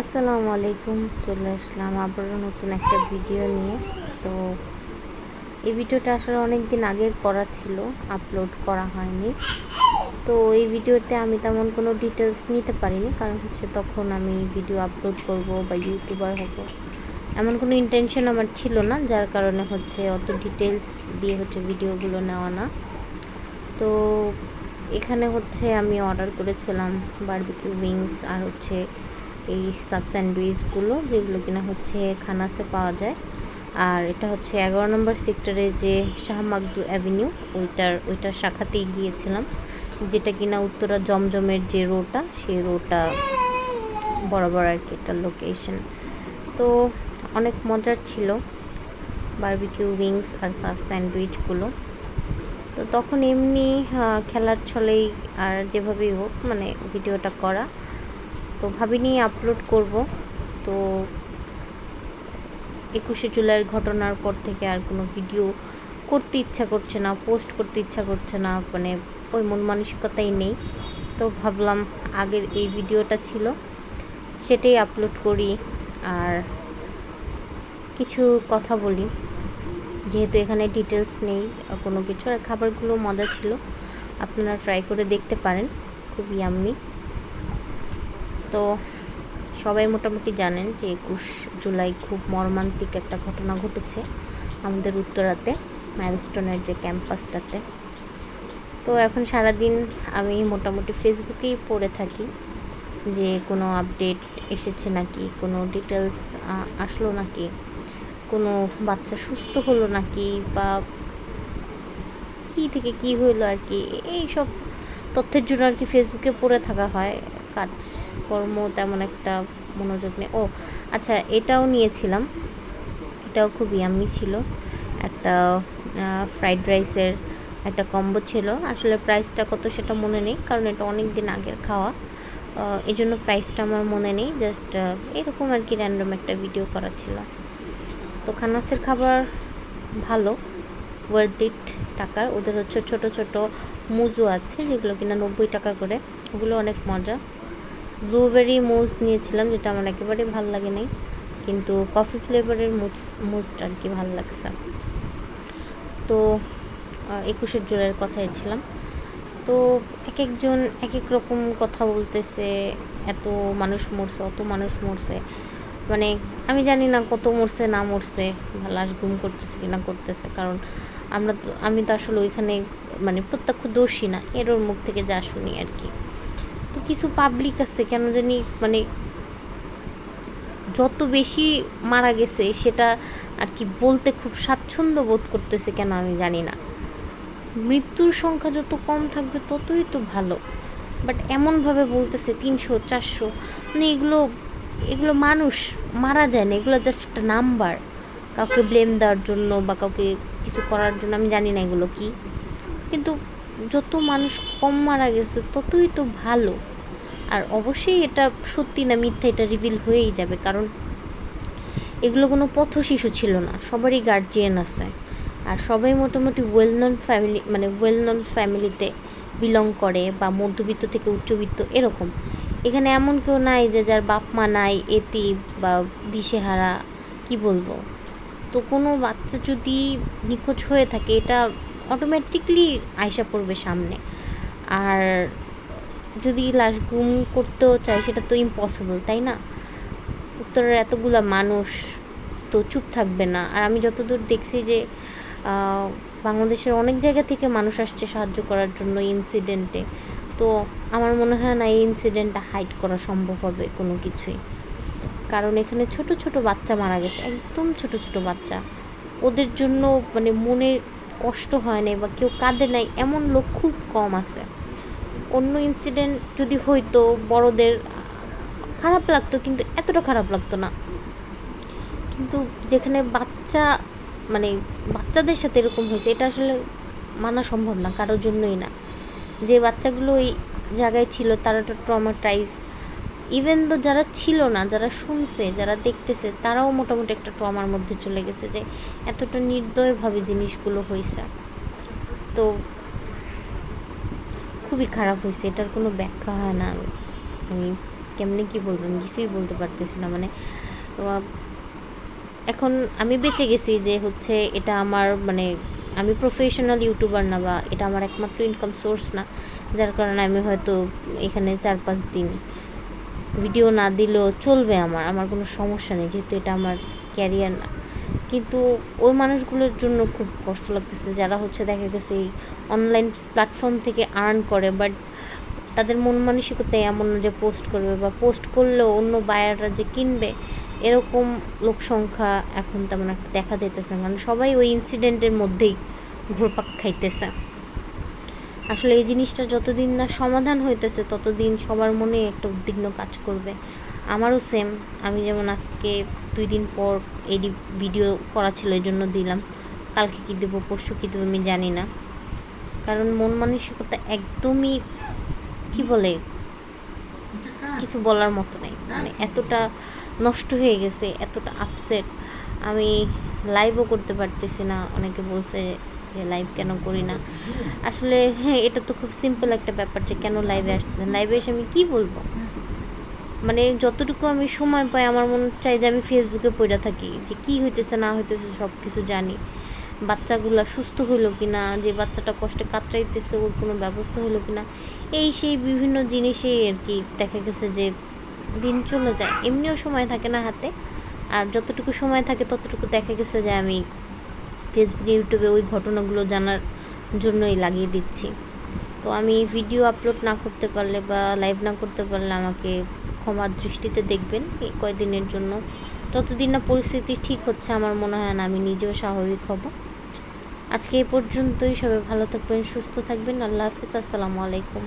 আসসালামু আলাইকুম, চলে আসলাম আবারও নতুন একটা ভিডিও নিয়ে। তো এই ভিডিওটা আসলে অনেক দিন আগের করা ছিল, আপলোড করা হয়নি। তো এই ভিডিওতে আমি তেমন কোনো ডিটেলস নিতে পারিনি, কারণ হচ্ছে তখন আমি ভিডিও আপলোড করব বা ইউটিউবার হব। এমন কোনো ইন্টেনশন আমার ছিল না, যার কারণে হচ্ছে অত ডিটেলস দিয়ে হচ্ছে ভিডিওগুলো নেওয়া না। তো এখানে হচ্ছে আমি অর্ডার করেছিলাম বারবিকিউ উইংস আর হচ্ছে এই সাব স্যান্ডউইচগুলো, যেগুলো কিনা হচ্ছে খানাসে পাওয়া যায়। আর এটা হচ্ছে এগারো নম্বর সেক্টরে যে শাহ মাকদু অ্যাভিনিউ, ওইটার ওইটার শাখাতেই গিয়েছিলাম। যেটা কিনা উত্তরা জমজমের যে রোটা সেই রোটা বরাবর আর কি একটা লোকেশন তো অনেক মজার ছিল বারবিকিউ উইংস আর সাব স্যান্ডউইচগুলো। তো তখন এমনি খেলার ছলেই আর যেভাবেই হোক মানে ভিডিওটা করা। তো ভাবিনি আপলোড করব। তো একুশে জুলাইয়ের ঘটনার পর থেকে আর কোনো ভিডিও করতে ইচ্ছা করছে না পোস্ট করতে ইচ্ছা করছে না মানে ওই মন মানসিকতাই নেই। তো ভাবলাম আগের এই ভিডিওটা ছিল, সেটাই আপলোড করি। আর কিছু কথা বলি, যেহেতু এখানে ডিটেলস নেই কোনো কিছু, আর খাবারগুলো মজা ছিল, আপনারা ট্রাই করে দেখতে পারেন খুবই ইয়াম্মি তো সবাই মোটামুটি জানেন যে একুশ জুলাই খুব মর্মান্তিক একটা ঘটনা ঘটেছে আমাদের উত্তরাতে ম্যারিস্টোনের যে ক্যাম্পাসটাতে। তো এখন সারাদিন আমি মোটামুটি ফেসবুকেই পড়ে থাকি যে কোনো আপডেট এসেছে নাকি, কোনো ডিটেলস আসলো নাকি, কোনো বাচ্চা সুস্থ হলো নাকি বা কী থেকে কি হইল আর কি, এইসব তথ্যের জন্য আর কি ফেসবুকে পড়ে থাকা হয়। কাজকর্ম তেমন একটা মনোযোগ নেই। ও আচ্ছা এটাও নিয়েছিলাম। এটাও খুব ইয়াম্মি ছিল। একটা ফ্রাইড রাইসের একটা কম্বো ছিল। আসলে প্রাইসটা কত সেটা মনে নেই, কারণ এটা অনেক দিন আগের খাওয়া। এই জন্য প্রাইসটা আমার মনে নেই জাস্ট এরকম আর কি র্যান্ডম একটা ভিডিও করা ছিল। তো খানাসের খাবার ভালো ওয়ার্থ ইট টাকার। ওদের হচ্ছে ছোট ছোট মুজু আছে, যেগুলো কিনা নব্বই টাকা করে। ওগুলো অনেক মজা। ব্লুবেরি মুজ নিয়েছিলাম, যেটা আমার একেবারে ভালো লাগে নাই, কিন্তু কফি ফ্লেভারের মুজ মুজটা আর কি ভালো লাগছে। তো একুশের জোরের কথাই ছিলাম। তো এক একজন এক এক রকম কথা বলতেছে, এত মানুষ মরছে, অত মানুষ মরছে। মানে আমি জানি না কত মরছে, না মরছে, লাশ গুম করতেছে কি না করতেছে, কারণ আমরা তো, আমি তো আসলে ওইখানে মানে প্রত্যক্ষদর্শী না এর মুখ থেকে যা শুনি আর কি। কিছু পাবলিক আছে, কেন জানি মানে যত বেশি মারা গেছে, সেটা আর কি বলতে খুব স্বাচ্ছন্দ্য বোধ করতেছে কেন আমি জানি না। মৃত্যুর সংখ্যা যত কম থাকবে, ততই তো ভালো। বাট এমনভাবে বলতেছে তিনশো, চারশো মানে এগুলো এগুলো মানুষ মারা যায় না, এগুলো জাস্ট একটা নাম্বার কাউকে ব্লেম দেওয়ার জন্য বা কাউকে কিছু করার জন্য, আমি জানি না এগুলো কি। কিন্তু যত মানুষ কম মারা গেছে, ততই তো ভালো। আর অবশ্যই এটা সত্যি না মিথ্যা, এটা রিভিল হয়েই যাবে, কারণ এগুলো কোনো পথ শিশু ছিল না, সবারই গার্জিয়ান আছে। আর সবাই মোটামুটি ওয়েল নন ফ্যামিলি মানে ওয়েল নন ফ্যামিলিতে বিলং করে, বা মধ্যবিত্ত থেকে উচ্চবিত্ত, এরকম। এখানে এমন কেউ নাই যে যার বাপ মা নাই এতি বা দিশেহারা, কি বলব? তো কোনো বাচ্চা যদি নিখোঁজ হয়ে থাকে, এটা অটোমেটিকলি আয়সা পড়বে সামনে। আর যদি লাশ গুম করতেও চায়, সেটা তো ইম্পসিবল তাই না? উত্তরের এতগুলা মানুষ তো চুপ থাকবে না। আর আমি যতদূর দেখছি যে বাংলাদেশের অনেক জায়গা থেকে মানুষ আসছে সাহায্য করার জন্য ইনসিডেন্টে তো আমার মনে হয় না এই ইনসিডেন্টটা হাইড করা সম্ভব হবে কোনো কিছুই। কারণ এখানে ছোট ছোট বাচ্চা মারা গেছে, একদম ছোট ছোট বাচ্চা। ওদের জন্য মানে মনে কষ্ট হয় নাই বা কেউ কাঁদে নাই, এমন লোক খুব কম আছে। অন্য ইনসিডেন্ট যদি হইতো, বড়দের খারাপ লাগতো, কিন্তু এতটা খারাপ লাগতো না। কিন্তু যেখানে বাচ্চা মানে বাচ্চাদের সাথে এরকম হয়েছে, এটা আসলে মানা সম্ভব না, কারোর জন্যই না। যে বাচ্চাগুলো ওই জায়গায় ছিল, তারা তো ট্রমাটাইজ ইভেন তো যারা ছিল না, যারা শুনছে, যারা দেখতেছে, তারাও মোটামুটি একটা ট্রমার মধ্যে চলে গেছে যে এতটা নির্দয়ভাবে জিনিসগুলো হয়েছে তো খুবই খারাপ হয়েছে এটার কোনো ব্যাখ্যা হয় না। আমি কেমনি কি বলব, আমি কিছুই বলতে পারতেছি না মানে এখন আমি বেঁচে গেছি যে হচ্ছে এটা আমার মানে আমি প্রফেশনাল ইউটিউবার না বা এটা আমার একমাত্র ইনকাম সোর্স না, যার কারণে আমি হয়তো এখানে চার পাঁচ দিন ভিডিও না দিলেও চলবে আমার আমার কোনো সমস্যা নেই, যেহেতু এটা আমার ক্যারিয়ার না। কিন্তু ওই মানুষগুলোর জন্য খুব কষ্ট লাগতেছে, যারা হচ্ছে দেখা গেছে এই অনলাইন প্ল্যাটফর্ম থেকে আর্ন করে বাট তাদের মন মানসিকতা এমন যে পোস্ট করবে বা পোস্ট করলেও অন্য বায়াররা যে কিনবে, এরকম লোক সংখ্যা এখন তেমন একটা দেখা যাইতেছে না। কারণ সবাই ওই ইনসিডেন্টের মধ্যেই ঘুরপাক খাইতেছে। আসলে এই জিনিসটা যতদিন না সমাধান হইতেছে, ততদিন সবার মনে একটা উদ্বিগ্ন কাজ করবে। আমারও সেম আমি যেমন আজকে দুই দিন পর এডি ভিডিও করা ছিল, এই জন্য দিলাম। কালকে কী দেবো, পরশু কী দেবো, আমি জানি না। কারণ মন মানসিকতা একদমই, কি বলে, কিছু বলার মতো নেই। মানে এতটা নষ্ট হয়ে গেছে, এতটা আপসেট আমি লাইভও করতে পারতেছি না, অনেকে বলছে যে লাইভ কেন করি না। আসলে হ্যাঁ এটা তো খুব সিম্পল একটা ব্যাপার যে কেন লাইভে আসতেছেন লাইভে এসে আমি কি বলব? মানে যতটুকু আমি সময় পাই, আমার মনে চাই যে আমি ফেসবুকে পড়ে থাকি যে কি হইতেছে, না হইতেছে সব কিছু জানি। বাচ্চাগুলো সুস্থ হইল কি না যে বাচ্চাটা কষ্টে কাতরাইতেছে, ওর কোনো ব্যবস্থা হলো কি না এই সেই বিভিন্ন জিনিসেই আর কি দেখা গেছে যে দিন চলে যায়। এমনিও সময় থাকে না হাতে, আর যতটুকু সময় থাকে, ততটুকু দেখা গেছে যে আমি ফেসবুকে ইউটিউবে ওই ঘটনাগুলো জানার জন্যই লাগিয়ে দিচ্ছি। তো আমি ভিডিও আপলোড না করতে পারলে বা লাইভ না করতে পারলে আমাকে ক্ষমার দৃষ্টিতে দেখবেন এই কয়দিনের জন্য। যতদিন না পরিস্থিতি ঠিক হচ্ছে, আমার মনে হয় না আমি নিজেও স্বাভাবিক হব। আজকে এই পর্যন্তই। সবাই ভালো থাকবেন, সুস্থ থাকবেন। আল্লাহ হাফিজ। আসসালামু আলাইকুম।